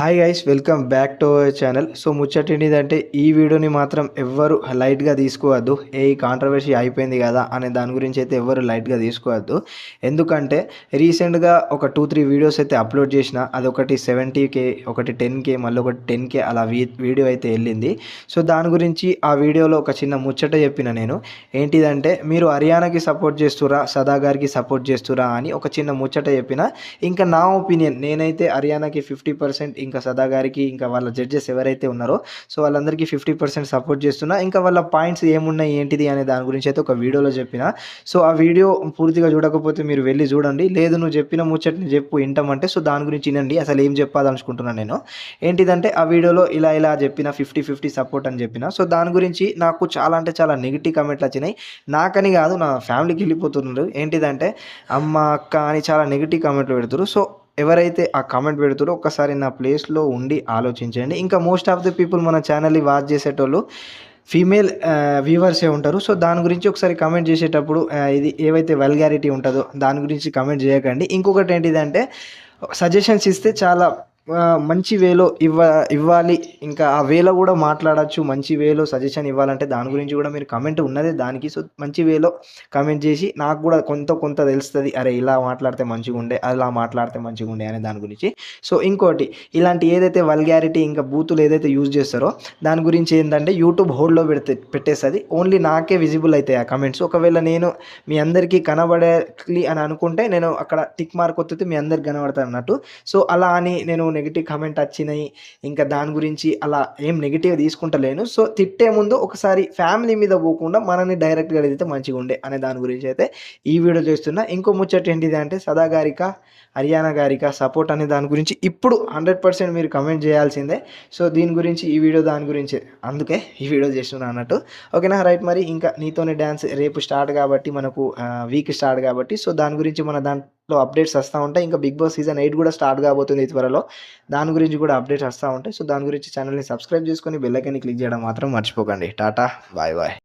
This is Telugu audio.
Hi guys welcome back to our channel so ముచ్చట ఏంటిదంటే ఈ వీడియోని మాత్రం ఎవ్వరు లైట్గా తీసుకోవద్దు. ఏ కాంట్రవర్సీ అయిపోయింది కదా అనే దాని గురించి అయితే ఎవ్వరు లైట్గా తీసుకోవద్దు. ఎందుకంటే రీసెంట్గా ఒక టూ త్రీ వీడియోస్ అయితే అప్లోడ్ చేసిన అదొకటి సెవెంటీ కే ఒకటి టెన్ కే మళ్ళీ ఒకటి టెన్ కే అలా వీ వీడియో అయితే వెళ్ళింది. సో దాని గురించి ఆ వీడియోలో ఒక చిన్న ముచ్చట చెప్పిన నేను. ఏంటిదంటే మీరు హర్యానాకి సపోర్ట్ చేస్తురా సదా గారికి సపోర్ట్ చేస్తురా అని ఒక చిన్న ముచ్చట చెప్పిన. ఇంకా నా ఒపీనియన్ నేనైతే హర్యానాకి ఫిఫ్టీ పర్సెంట్ ఇంకా సదా గారికి ఇంకా వాళ్ళ జడ్జెస్ ఎవరైతే ఉన్నారో సో వాళ్ళందరికీ ఫిఫ్టీ పర్సెంట్ సపోర్ట్ చేస్తున్నా. ఇంకా వాళ్ళ పాయింట్స్ ఏమున్నాయి ఏంటిది అనే దాని గురించి అయితే ఒక వీడియోలో చెప్పిన. సో ఆ వీడియో పూర్తిగా చూడకపోతే మీరు వెళ్ళి చూడండి. లేదు నువ్వు చెప్పిన ముచ్చట్ని చెప్పు వింటామంటే సో దాని గురించి వినండి. అసలు ఏం చెప్పాలనుకుంటున్నాను నేను. ఏంటిదంటే ఆ వీడియోలో ఇలా ఇలా చెప్పిన ఫిఫ్టీ ఫిఫ్టీ సపోర్ట్ అని చెప్పిన. సో దాని గురించి నాకు చాలా అంటే చాలా నెగిటివ్ కమెంట్లు వచ్చినాయి. నాకని కాదు నా ఫ్యామిలీకి వెళ్ళిపోతున్నారు. ఏంటిదంటే అమ్మ అక్క అని చాలా నెగిటివ్ కమెంట్లు పెడుతున్నారు సో ఎవరైతే ఆ కామెంట్ పెడుతారో ఒక్కసారి నా ప్లేస్లో ఉండి ఆలోచించండి. ఇంకా మోస్ట్ ఆఫ్ ది పీపుల్ మన ఛానల్ని వాచ్ చేసేటోళ్ళు ఫీమేల్ వ్యూవర్సే ఉంటారు. సో దాని గురించి ఒకసారి కమెంట్ చేసేటప్పుడు ఇది ఏవైతే వల్గారిటీ ఉంటుందో దాని గురించి కమెంట్ చేయకండి. ఇంకొకటి ఏంటిదంటే సజెషన్స్ ఇస్తే చాలా మంచి వేలో ఇవ్వ ఇవ్వాలి. ఇంకా ఆ వేలో కూడా మాట్లాడచ్చు. మంచి వేలో సజెషన్ ఇవ్వాలంటే దాని గురించి కూడా మీరు కమెంట్ ఉన్నదే. దానికి సో మంచి వేలో కమెంట్ చేసి నాకు కూడా కొంత కొంత తెలుస్తుంది. అరే ఇలా మాట్లాడితే మంచిగా ఉండే అలా మాట్లాడితే మంచిగా ఉండే అనే దాని గురించి. సో ఇంకోటి ఇలాంటి ఏదైతే వల్గారిటీ ఇంకా బూతులు ఏదైతే యూజ్ చేస్తారో దాని గురించి ఏంటంటే యూట్యూబ్ హోల్డ్లో పెడితే పెట్టేస్తుంది. ఓన్లీ నాకే విజిబుల్ అవుతాయి ఆ కమెంట్స్ ఒకవేళ నేను మీ అందరికీ కనబడాలి అని అనుకుంటే నేను అక్కడ టిక్ మార్క్ వస్తే మీ అందరికి కనబడతాను అన్నట్టు. సో అలా అని నేను నెగిటివ్ కామెంట్ వచ్చినాయి. ఇంకా దాని గురించి అలా ఏం నెగిటివ్ తీసుకుంటలేను. సో తిట్టే ముందు ఒకసారి ఫ్యామిలీ మీద పోకుండా మనని డైరెక్ట్గా అడిగితే మంచిగా ఉండే అనే దాని గురించి అయితే ఈ వీడియో చేస్తున్నా. ఇంకో ముచ్చట ఏంటిది అంటే సదా గారిక హర్యానా గారిక సపోర్ట్ అనే దాని గురించి ఇప్పుడు హండ్రెడ్ పర్సెంట్ మీరు కమెంట్ చేయాల్సిందే. సో దీని గురించి ఈ వీడియో దాని గురించి అందుకే ఈ వీడియో చేస్తున్నా అన్నట్టు. ఓకేనా? రైట్ మరి. ఇంకా నీతోనే డ్యాన్స్ రేపు స్టార్ట్ కాబట్టి మనకు వీక్ స్టార్ట్ కాబట్టి. సో దాని గురించి మన దాని లో అప్డేట్స్ వస్తూ ఉంటాయి. ఇంకా బిగ్ బాస్ సీజన్ ఎయిట్ కూడా స్టార్ట్ కాబోతుంది త్వరలో. దాని గురించి కూడా అప్డేట్స్ వస్తూ ఉంటాయి. సో దాని గురించి ఛానల్ని సబ్స్క్రైబ్ చేసుకొని బెల్లైకన్ని క్లిక్ చేయడం మాత్రం మర్చిపోకండి. Tata bye bye